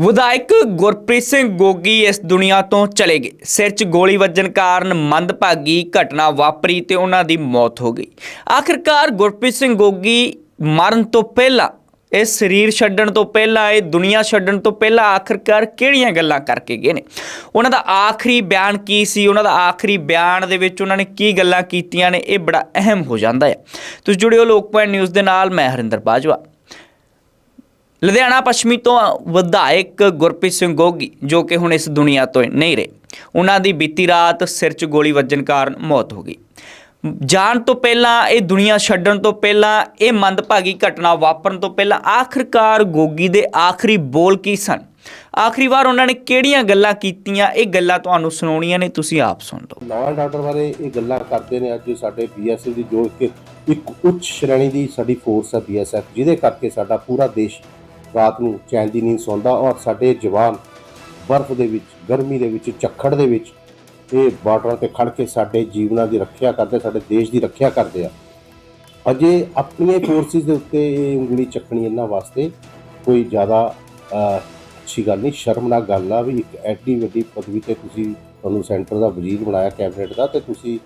ਵਿਧਾਇਕ ਗੁਰਪ੍ਰੀਤ ਸਿੰਘ ਗੋਗੀ ਇਸ ਦੁਨੀਆ ਤੋਂ ਚਲੇ ਗਏ। ਸਿਰ 'ਚ ਗੋਲੀ ਵੱਜਣ ਕਾਰਨ ਮੰਦਭਾਗੀ ਘਟਨਾ ਵਾਪਰੀ ਤੇ ਉਹਨਾਂ ਦੀ ਮੌਤ ਹੋ ਗਈ। ਆਖਿਰਕਾਰ ਗੁਰਪ੍ਰੀਤ ਸਿੰਘ ਗੋਗੀ ਮਰਨ ਤੋਂ ਪਹਿਲਾਂ, ਇਹ ਸਰੀਰ ਛੱਡਣ ਤੋਂ ਪਹਿਲਾਂ, ਇਹ ਦੁਨੀਆ ਛੱਡਣ ਤੋਂ ਪਹਿਲਾਂ ਆਖਿਰਕਾਰ ਕਿਹੜੀਆਂ ਗੱਲਾਂ ਕਰਕੇ ਗਏ ਨੇ? ਉਹਨਾਂ ਦਾ ਆਖਰੀ ਬਿਆਨ ਕੀ ਸੀ? ਉਹਨਾਂ ਦਾ ਆਖਰੀ ਬਿਆਨ ਦੇ ਵਿੱਚ ਉਹਨਾਂ ਨੇ ਕੀ ਗੱਲਾਂ ਕੀਤੀਆਂ ਨੇ? ਇਹ ਬੜਾ ਅਹਿਮ ਹੋ ਜਾਂਦਾ ਹੈ। ਤੁਸੀਂ ਜੁੜਿਓ ਲੋਕ ਪੁਆਇੰਟ ਨਿਊਜ਼ ਦੇ ਨਾਲ, ਮੈਂ ਹਰਿੰਦਰ ਬਾਜਵਾ। ਲੁਧਿਆਣਾ ਪੱਛਮੀ ਤੋਂ ਵਿਧਾਇਕ ਗੁਰਪ੍ਰੀਤ ਸਿੰਘ ਗੋਗੀ, ਜੋ ਕਿ ਹੁਣ ਇਸ ਦੁਨੀਆ ਤੋਂ ਨਹੀਂ ਰਹੇ। ਉਹਨਾਂ ਦੀ ਬੀਤੀ ਰਾਤ ਸਿਰ 'ਚ ਗੋਲੀ ਵੱਜਣ ਕਾਰਨ ਮੌਤ ਹੋ ਗਈ। ਜਾਣ ਤੋਂ ਪਹਿਲਾਂ, ਇਹ ਦੁਨੀਆ ਛੱਡਣ ਤੋਂ ਪਹਿਲਾਂ, ਇਹ ਮੰਦਭਾਗੀ ਘਟਨਾ ਵਾਪਰਨ ਤੋਂ ਪਹਿਲਾਂ ਆਖਿਰਕਾਰ ਗੋਗੀ ਦੇ ਆਖਰੀ ਬੋਲ ਕੀ ਸਨ? ਆਖਰੀ ਵਾਰ ਉਹਨਾਂ ਨੇ ਕਿਹੜੀਆਂ ਗੱਲਾਂ ਕੀਤੀਆਂ? ਇਹ ਗੱਲਾਂ ਤੁਹਾਨੂੰ ਸੁਣਾਉਣੀਆਂ ਨੇ, ਤੁਸੀਂ ਆਪ ਸੁਣ ਲਓ। ਲਾਅ ਐਂਡ ਬਾਰੇ ਇਹ ਗੱਲਾਂ ਕਰਦੇ ਨੇ ਅੱਜ ਸਾਡੇ ਬੀਐਸਐਫ ਦੀ ਜੋ ਇੱਕ ਇੱਕ ਉੱਚ ਸ਼੍ਰੇਣੀ ਦੀ ਸਾਡੀ ਫੋਰਸ ਹੈ ਬੀਐਸਐਫ ਜਿਹਦੇ ਕਰਕੇ ਸਾਡਾ ਪੂਰਾ ਦੇਸ਼ ਰਾਤ ਨੂੰ ਚੈਨ ਦੀ ਨੀਂਦ ਸੌਂਦਾ ਔਰ ਸਾਡੇ ਜਵਾਨ ਬਰਫ਼ ਦੇ ਵਿੱਚ, ਗਰਮੀ ਦੇ ਵਿੱਚ, ਝੱਖੜ ਦੇ ਵਿੱਚ ਇਹ ਬਾਰਡਰਾਂ ਤੇ ਖੜ ਕੇ ਸਾਡੇ ਜੀਵਨਾਂ ਦੀ ਰੱਖਿਆ ਕਰਦੇ, ਸਾਡੇ ਦੇਸ਼ ਦੀ ਰੱਖਿਆ ਕਰਦੇ ਆ। ਅਜੇ ਆਪਣੀਆਂ ਫੋਰਸਿਸ ਦੇ ਉੱਤੇ ਇਹ ਉਂਗਲੀ ਚੱਕਣੀ ਇਹਨਾਂ ਵਾਸਤੇ ਕੋਈ ਜ਼ਿਆਦਾ ਅੱਛੀ ਗੱਲ ਨਹੀਂ, ਸ਼ਰਮਨਾਕ ਗੱਲ ਆ ਵੀ ਇੱਕ ਐਡੀ ਵੱਡੀ ਪਦਵੀ ਤੇ ਤੁਸੀਂ ਤੁਹਾਨੂੰ ਸੈਂਟਰ ਦਾ ਵਜ਼ੀਰ ਬਣਾਇਆ, ਕੈਬਨਿਟ ਦਾ ਤੇ ਤੁਸੀਂ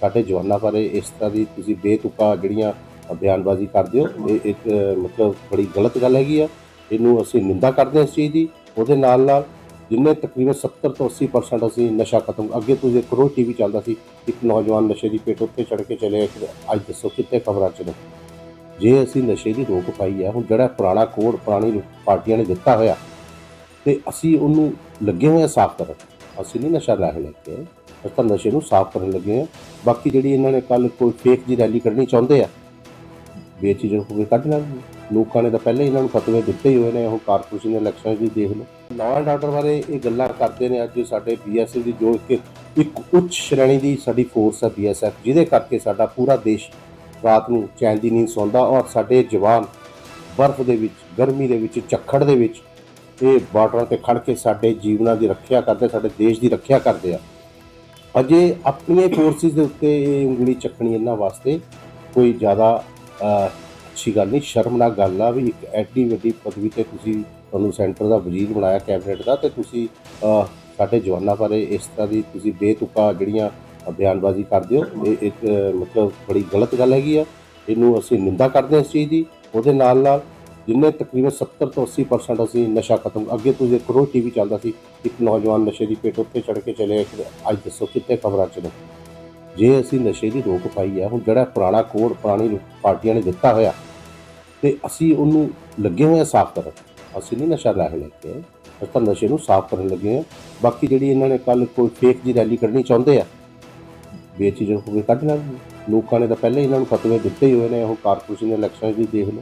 ਸਾਡੇ ਜਵਾਨਾਂ ਬਾਰੇ ਇਸ ਤਰ੍ਹਾਂ ਦੀ ਤੁਸੀਂ ਬੇਤੁਕਾ ਜਿਹੜੀਆਂ ਬਿਆਨਬਾਜ਼ੀ ਕਰਦੇ ਹੋ, ਇਹ ਇੱਕ ਮਤਲਬ ਬੜੀ ਗਲਤ ਗੱਲ ਹੈਗੀ ਆ। ਇਹਨੂੰ ਅਸੀਂ ਨਿੰਦਾ ਕਰਦੇ ਹਾਂ ਇਸ ਚੀਜ਼ ਦੀ। ਉਹਦੇ ਨਾਲ ਨਾਲ ਜਿੰਨੇ ਤਕਰੀਬਨ 70 ਤੋਂ 80% ਅਸੀਂ ਨਸ਼ਾ ਖਤਮ, ਅੱਗੇ ਤੋਂ ਇੱਕ ਰੋਜ਼ ਟੀਵੀ ਚੱਲਦਾ ਸੀ, ਇੱਕ ਨੌਜਵਾਨ ਨਸ਼ੇ ਦੀ ਪੇਟ ਉੱਤੇ ਚੜ ਕੇ ਚਲੇ ਅੱਜ ਦੱਸੋ ਕਿੱਥੇ ਖਬਰਾਂ ਚ ਨੇ? ਜੇ ਅਸੀਂ ਨਸ਼ੇ ਦੀ ਰੋਕ ਪਾਈ ਆ, ਹੁਣ ਜਿਹੜਾ ਪੁਰਾਣਾ ਕੋਡ, ਪੁਰਾਣੀ ਪਾਰਟੀਆਂ ਨੇ ਦਿੱਤਾ ਹੋਇਆ, ਤੇ ਅਸੀਂ ਉਹਨੂੰ ਲੱਗੇ ਹੋਏ ਆ ਸਾਫ਼ ਕਰਨ। ਅਸੀਂ ਨਹੀਂ ਨਸ਼ਾ ਲੈ ਲੈ ਕੇ ਅਸੀਂ ਤਾਂ ਨਸ਼ੇ ਨੂੰ ਸਾਫ਼ ਕਰਨ ਲੱਗੇ ਆ। ਬਾਕੀ ਜਿਹੜੀ ਇਹਨਾਂ ਨੇ ਕੱਲ ਕੋਈ ਫੇਕ ਦੀ ਰੈਲੀ ਕੱਢਣੀ ਚਾਹੁੰਦੇ ਆ ਬੇਚੀਜ਼ ਹੋ ਕੇ ਕੱਢ ਲੈਣ। ਲੋਕਾਂ ਨੇ ਤਾਂ ਪਹਿਲਾਂ ਹੀ ਇਹਨਾਂ ਨੂੰ ਫਤਵੇ ਦਿੱਤੇ ਹੀ ਹੋਏ ਨੇ, ਉਹ ਕਾਰਪੋਰੇਸ਼ਨ ਦੇ ਇਲੈਕਸ਼ਨ ਵੀ ਦੇਖ ਲਓ। ਲਾਅ ਐਂਡ ਆਰਡਰ ਬਾਰੇ ਇਹ ਗੱਲਾਂ ਕਰਦੇ ਨੇ ਅੱਜ ਸਾਡੇ ਬੀਐਸਐਫ ਦੀ ਜੋ ਇੱਕ ਇੱਕ ਉੱਚ ਸ਼੍ਰੇਣੀ ਦੀ ਸਾਡੀ ਫੋਰਸ ਹੈ ਬੀਐਸਐਫ ਜਿਹਦੇ ਕਰਕੇ ਸਾਡਾ ਪੂਰਾ ਦੇਸ਼ ਰਾਤ ਨੂੰ ਚੈਨ ਦੀ ਨੀਂਦ ਸੌਂਦਾ ਔਰ ਸਾਡੇ ਜਵਾਨ ਬਰਫ਼ ਦੇ ਵਿੱਚ, ਗਰਮੀ ਦੇ ਵਿੱਚ, ਝੱਖੜ ਦੇ ਵਿੱਚ ਇਹ ਬਾਰਡਰਾਂ ਤੇ ਖੜ ਕੇ ਸਾਡੇ ਜੀਵਨਾਂ ਦੀ ਰੱਖਿਆ ਕਰਦੇ, ਸਾਡੇ ਦੇਸ਼ ਦੀ ਰੱਖਿਆ ਕਰਦੇ ਆ। ਅਜੇ ਆਪਣੀਆਂ ਫੋਰਸਿਸ ਦੇ ਉੱਤੇ ਇਹ ਉਂਗਲੀ ਚੱਕਣੀ ਇਹਨਾਂ ਵਾਸਤੇ ਕੋਈ ਜ਼ਿਆਦਾ ਅੱਛੀ ਗੱਲ ਨਹੀਂ, ਸ਼ਰਮਨਾਕ ਗੱਲ ਆ ਵੀ ਇੱਕ ਐਡੀ ਵੱਡੀ ਪਦਵੀ ਤੇ ਤੁਸੀਂ ਤੁਹਾਨੂੰ ਸੈਂਟਰ ਦਾ ਵਜ਼ੀਰ ਬਣਾਇਆ, ਕੈਬਨਿਟ ਦਾ, ਤੇ ਤੁਸੀਂ ਸਾਡੇ ਜਵਾਨਾਂ ਬਾਰੇ ਇਸ ਤਰ੍ਹਾਂ ਦੀ ਤੁਸੀਂ ਬੇਤੁਕਾ ਜਿਹੜੀਆਂ ਬਿਆਨਬਾਜ਼ੀ ਕਰਦੇ ਹੋ, ਇਹ ਇੱਕ ਮਤਲਬ ਬੜੀ ਗਲਤ ਗੱਲ ਹੈਗੀ ਆ। ਇਹਨੂੰ ਅਸੀਂ ਨਿੰਦਾ ਕਰਦੇ ਹਾਂ ਇਸ ਚੀਜ਼ ਦੀ, ਉਹਦੇ ਨਾਲ ਨਾਲ ਜਿੰਨੇ ਤਕਰੀਬਨ 70 ਤੋਂ 80% ਅਸੀਂ ਨਸ਼ਾ ਖਤਮ, ਅੱਗੇ ਤੁਸੀਂ ਇੱਕ ਰੋਜ਼ ਟੀਵੀ ਚੱਲਦਾ ਸੀ, ਇੱਕ ਨੌਜਵਾਨ ਨਸ਼ੇ ਦੀ ਪੇਟ ਉੱਤੇ ਚੜ ਕੇ ਚਲੇ ਅੱਜ ਦੱਸੋ ਕਿੱਥੇ ਖਬਰਾਂ ਚ ਨੇ। ਜੇ ਅਸੀਂ ਨਸ਼ੇ ਦੀ ਰੋਕ ਪਾਈ ਆ, ਹੁਣ ਜਿਹੜਾ ਪੁਰਾਣਾ ਕੋਡ ਪੁਰਾਣੀ ਪਾਰਟੀਆਂ ਨੇ ਦਿੱਤਾ ਹੋਇਆ, ਤੇ ਅਸੀਂ ਉਹਨੂੰ ਲੱਗੇ ਹੋਏ ਆ ਸਾਫ਼ ਕਰਨ। ਅਸੀਂ ਨਹੀਂ ਨਸ਼ਾ ਲੈ ਲੈ ਕੇ ਅਸੀਂ ਤਾਂ ਨਸ਼ੇ ਨੂੰ ਸਾਫ਼ ਕਰਨ ਲੱਗੇ ਆ। ਬਾਕੀ ਜਿਹੜੀ ਇਹਨਾਂ ਨੇ ਕੱਲ ਕੋਈ ਫੇਕ ਦੀ ਰੈਲੀ ਕੱਢਣੀ ਚਾਹੁੰਦੇ ਆ, ਬੇਚੀਜ਼ ਹੋ ਕੇ ਕੱਢ ਲੈਣ ਲੋਕਾਂ ਨੇ ਤਾਂ ਪਹਿਲਾਂ ਹੀ ਇਹਨਾਂ ਨੂੰ ਫਤਵੇ ਦਿੱਤੇ ਹੀ ਹੋਏ ਨੇ, ਉਹ ਕਾਰਪੋਰੇਸ਼ਨ ਦੇ ਇਲੈਕਸ਼ਨ ਵੀ ਦੇਖ ਲਓ।